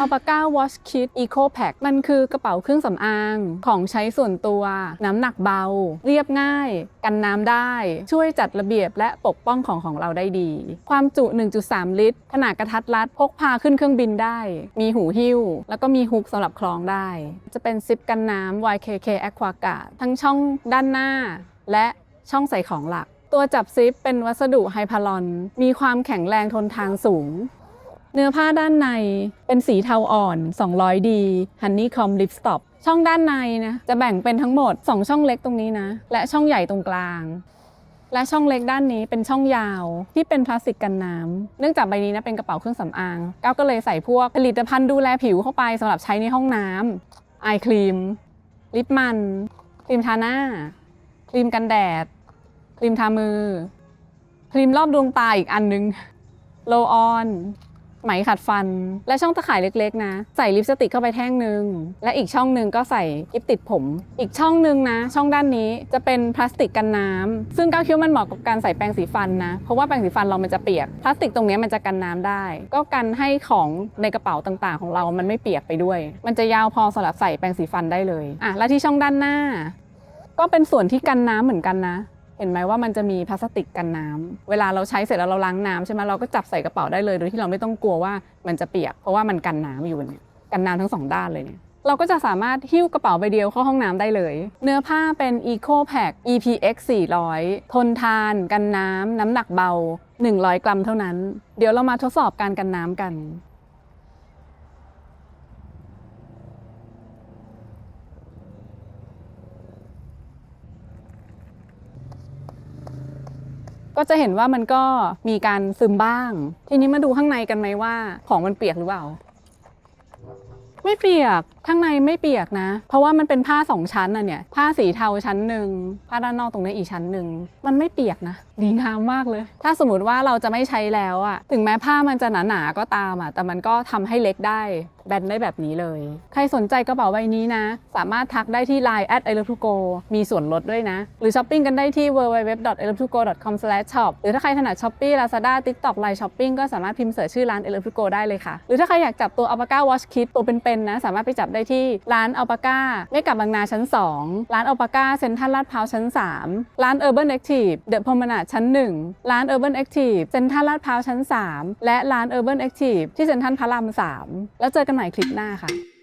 Alpaca Watch Kit Eco Pack มันคือกระเป๋าเครื่องสำอางของใช้ส่วนตัว น้ำหนักเบา เรียบง่าย กันน้ำได้ ช่วยจัดระเบียบและปกป้องของของเราได้ดี ความจุ 1.3 ลิตร ขนาดกระทัดรัด พกพาขึ้นเครื่องบินได้ มีหูหิ้ว แล้วก็มีฮุกสำหรับคล้องได้ จะเป็นซิปกันน้ำ YKK Aquagard ทั้งช่องด้านหน้า และช่องใส่ของหลัก ตัวจับซิปเป็นวัสดุไฮพาลอน มีความแข็งแรงทนทานสูง เนื้อผ้าด้านในเป็นสีเทาอ่อน 200D Honeycomb Lip Stop ช่องด้านในนะจะแบ่งเป็นทั้งหมด 2 ช่องเล็กตรงนี้นะ และช่องใหญ่ตรงกลาง และช่องเล็กด้านนี้เป็นช่องยาวที่เป็นพลาสติกกันน้ำเนื่องจากใบนี้นะเป็นกระเป๋าเครื่องสำอางก้าวก็เลยใส่พวกผลิตภัณฑ์ดูแลผิวเข้าไปสำหรับใช้ในห้องน้ำไอครีม ลิปมัน ครีมทาหน้า ครีมกันแดด ครีมทามือ ครีมรอบดวงตาอีกอันนึงโลออน ไหมขัดฟัน และช่องตะข่ายเล็กๆนะ ใส่ลิปสติกเข้าไปแท่งหนึ่งและอีกช่องหนึ่งก็ใส่กิฟติดผม อีกช่องหนึ่งนะ ช่องด้านนี้จะเป็นพลาสติกกันน้ำซึ่งก้าวคิดว่ามันเหมาะกับการใส่แปรงสีฟันนะ เพราะว่าแปรงสีฟันเรามันจะเปียก พลาสติกตรงนี้มันจะกันน้ำได้ ก็กันให้ของในกระเป๋าต่างๆ ของเรามันไม่เปียกไปด้วย มันจะยาวพอสำหรับใส่แปรงสีฟันได้เลยอะและที่ช่องด้านหน้า ก็เป็นส่วนที่กันน้ำเหมือนกันนะ เห็นไหมว่ามันจะมีพลาสติกกันน้ำเวลาเราใช้เสร็จแล้วเราล้างน้ำใช่ไหมเราก็จับใส่กระเป๋าได้เลยโดยที่เราไม่ต้องกลัวว่ามันจะเปียก เพราะว่ามันกันน้ำอยู่เนี่ยกันน้ำทั้งสองด้านเลยเนี่ยเราก็จะสามารถหิ้วกระเป๋าใบเดียวเข้าห้องน้ำได้เลย เนื้อผ้าเป็น Eco Pack EPX 400 ทนทาน กันน้ำ น้ำหนักเบา 100 กรัมเท่านั้น เดี๋ยวเรามาทดสอบการกันน้ำกัน ก็จะเห็นว่ามันก็มีการซึมบ้าง ทีนี้มาดูข้างในกันไหมว่า ของมันเปียกหรือเปล่า ไม่เปียก ข้างในไม่เปียกนะ เพราะว่ามันเป็นผ้าสองชั้นอะเนี่ย ผ้าสีเทาชั้นหนึ่งผ้าด้านนอกตรงนี้อีกชั้นหนึ่งมันไม่เปียกนะดีงามมากเลย ถ้าสมมติว่าเราจะไม่ใช้แล้วอะถึงแม้ผ้ามันจะหนาๆก็ตามอะแต่มันก็ทำให้เล็กได้แบนได้แบบนี้เลย ใครสนใจกระเป๋าใบนี้นะ สามารถทักได้ที่ Line at i l o v e to go มีส่วนลดด้วยนะ หรือช้อปปิ้งกันได้ที่ www i l o v e to go com shop หรือถ้าใครถนัด Shopee Lazada TikTok Line Shopping ก็สามารถพิมพ์เสิร์ชชื่อร้าน i l o v e to go ได้เลยค่ะ หรือถ้าใครอยากจับตัว Alpaca Watch Kit ตัวเป็นๆนะ สามารถไปจับได้ที่ร้านอัลปาก้าไม่กับบางนาชั้น 2 ร้านอัลปาก้าเซ็นทรัลลาดพร้าวชั้น 3 ร้าน Urban Active เดอะพรมนาชั้น 1 ร้าน Urban Active เซ็นทรัลลาดพร้าวชั้น 3 และร้าน Urban Active ที่เซ็นทรัลพระราม 3 แล้วเจอกันใหม่คลิปหน้าค่ะ